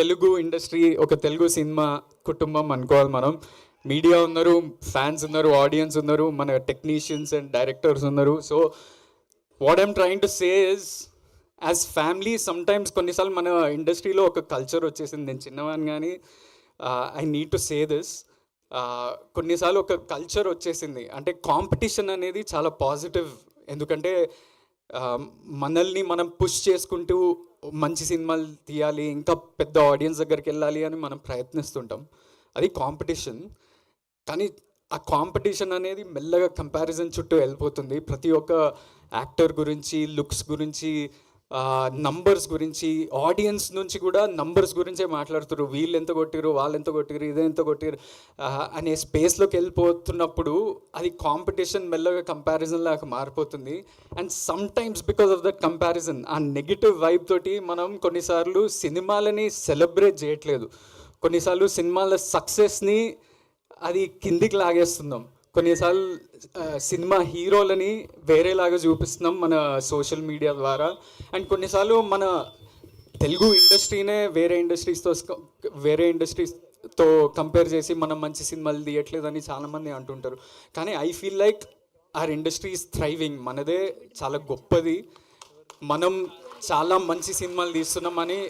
Telugu industry ఒక Telugu cinema కుటుంబం అనుకోవాలి మనం మీడియా ఉన్నారు ఫ్యాన్స్ ఉన్నారు ఆడియన్స్ ఉన్నారు మన టెక్నీషియన్స్ అండ్ డైరెక్టర్స్ ఉన్నారు so what I'm trying to says as family sometimes కొన్నిసార్లు మన ఇండస్ట్రీలో ఒక కల్చర్ వచ్చేసింది నేను చిన్నవాని కానీ I need to say this కొన్నిసార్లు ఒక కల్చర్ వచ్చేసింది అంటే కాంపిటీషన్ అనేది చాలా పాజిటివ్ ఎందుకంటే uh, మనల్ని మనం పుష్ చేసుకుంటూ మంచి సినిమాలు తీయాలి ఇంకా పెద్ద ఆడియన్స్ దగ్గరికి వెళ్ళాలి అని మనం ప్రయత్నిస్తుంటాం అది కాంపిటీషన్ కానీ ఆ కాంపిటీషన్ అనేది మెల్లగా కంపారిజన్ చుట్టూ వెళ్ళిపోతుంది ప్రతి ఒక్క యాక్టర్ గురించి లుక్స్ గురించి నంబర్స్ గురించి ఆడియన్స్ నుంచి కూడా నంబర్స్ గురించే మాట్లాడుతారు వీళ్ళు ఎంత కొట్టిరు వాళ్ళు ఎంత కొట్టిరు ఇదే ఎంత కొట్టిరు అనే స్పేస్లోకి వెళ్ళిపోతున్నప్పుడు అది కాంపిటీషన్ మెల్లగా కంపారిజన్ లాగా మారిపోతుంది and some times because of that comparison ఆ నెగిటివ్ వైబ్ తోటి మనం కొన్నిసార్లు సినిమాలని సెలబ్రేట్ చేయట్లేదు కొన్నిసార్లు సినిమాల సక్సెస్ని అది కిందికి లాగేస్తున్నాం కొన్నిసార్లు సినిమా హీరోలని వేరేలాగా చూపిస్తున్నాం మన సోషల్ మీడియా ద్వారా అండ్ కొన్నిసార్లు మన తెలుగు ఇండస్ట్రీనే వేరే ఇండస్ట్రీస్తో వేరే ఇండస్ట్రీస్తో కంపేర్ చేసి మనం మంచి సినిమాలు తీయట్లేదని చాలామంది అంటుంటారు కానీ I feel like our industry is thriving మనదే చాలా గొప్పది మనం చాలా మంచి సినిమాలు తీస్తున్నామని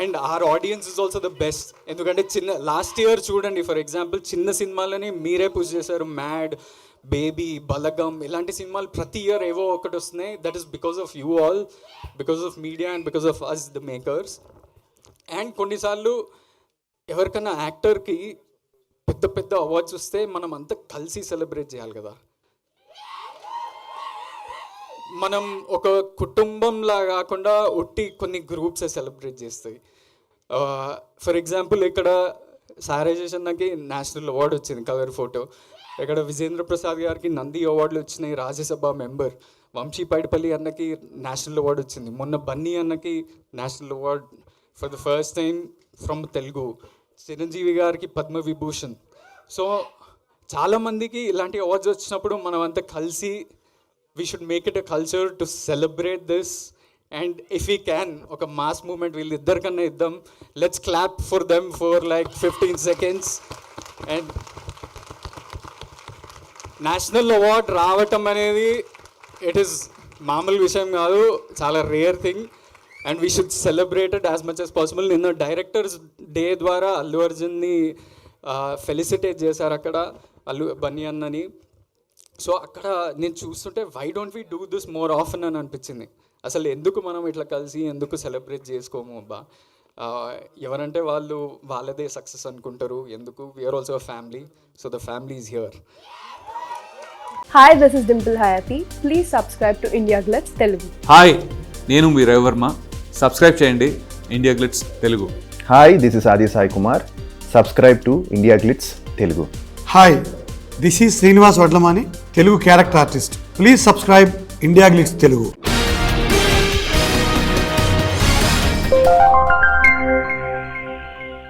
and our audience is also the best ఎందుకంటే చిన్న లాస్ట్ ఇయర్ చూడండి ఫర్ ఎగ్జాంపుల్ చిన్న సినిమాలని మీరే పూజ చేశారు మ్యాడ్ బేబీ బలగం ఇలాంటి సినిమాలు ప్రతి ఇయర్ ఏవో ఒకటి వస్తున్నాయి that is because of you all because of media and because of us the makers and కొన్నిసార్లు ఎవరికైనా యాక్టర్కి పెద్ద పెద్ద అవార్డ్స్ వస్తే మనం అంతా కలిసి సెలబ్రేట్ చేయాలి కదా మనం ఒక కుటుంబంలా కాకుండా ఒట్టి కొన్ని గ్రూప్సే సెలబ్రేట్ చేస్తాయి ఫర్ ఎగ్జాంపుల్ ఇక్కడ సారైజేషన్కి నేషనల్ అవార్డు వచ్చింది కలర్ ఫోటో ఇక్కడ విజేంద్ర ప్రసాద్ గారికి నంది అవార్డులు వచ్చినాయి రాజ్యసభ మెంబర్ వంశీ పైడిపల్లి అన్నకి నేషనల్ అవార్డు వచ్చింది మొన్న బన్నీ అన్నకి national award for the first time from Telugu Chiranjeevi గారికి పద్మవిభూషణ్ సో చాలామందికి ఇలాంటి అవార్డ్స్ వచ్చినప్పుడు మనం అంతా కలిసి we should make it a culture to celebrate this and if you can ఒక మాస్ మూమెంట్ వీళ్ళిద్దరు కన్నా ఇద్దాం let's clap for them for like fifteen seconds and national award రావటం అనేది ఇట్ ఈస్ మామూలు విషయం కాదు చాలా rare thing and we should celebrated as much as possible నిన్న డైరెక్టర్స్ డే ద్వారా అల్లు అర్జున్ని ఫెలిసిటేట్ చేశారు అక్కడ అల్లు బన్నీ అన్నని సో అక్కడ నేను చూస్తుంటే why don't we do this more of అని అనిపించింది అసలు ఎందుకు మనం ఇట్లా కలిసి ఎందుకు సెలబ్రేట్ చేసుకోము అబ్బా ఎవరంటే వాళ్ళు వాళ్ళదే సక్సెస్ అనుకుంటారు ఎందుకు we are also family so the family is here hi this is Dimple Hayathi please subscribe to India Glitz Telugu hi నేను మీ రవివర్మ సబ్స్క్రైబ్ చేయండి India Glitz Telugu hi this is Aadi Sai Kumar subscribe to India Glitz Telugu hi This is Srinivas Vadlamani, Telugu character artist. Please subscribe India Glitz Telugu.